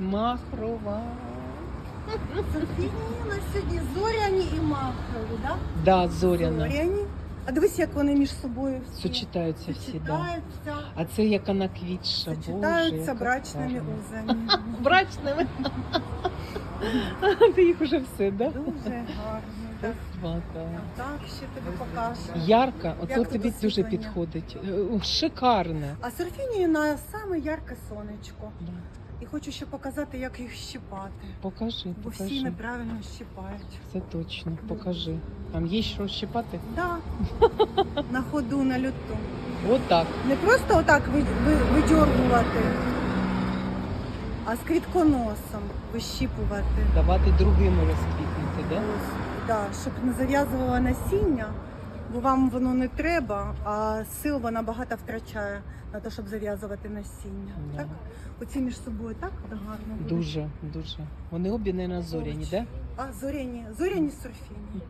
Махрова. Софіні у нас сьогодні зоряні і махрові, да? Да, зоряна. Зоряні. А дивись, як вони між собою всі Сочетаються всі, да. сочетаються, А це як вона квітша, Боже, сочетаються яка брачними гарна. узами. Брачними. Ти їх уже все, да? Дуже гарно. Так, так ще тобі покажу. Ярка, оце Як тут тобі дуже освітлення? підходить. Е, Шикарне. А серфінію на саме ярке сонечко. Да. І хочу ще показати, як їх щипати. Покажи, Бо всі покажи. неправильно щипають. Це точно, покажи. Там є що щипати? Да. На ходу, на люту. Отак. Не просто отак ви- ви- видьоргувати, а з квітконосом вищіпувати. Давати другим розквітнути, да? Ось, да, щоб не зав'язувала насіння, бо вам воно не треба, а сил вона багато втрачає на те, щоб зав'язувати насіння. Да. Так? Оці між собою так гарно. Дуже, дуже. Вони обі не на зоряні, Поруч. да? А зоряні, зоряні сурфіні.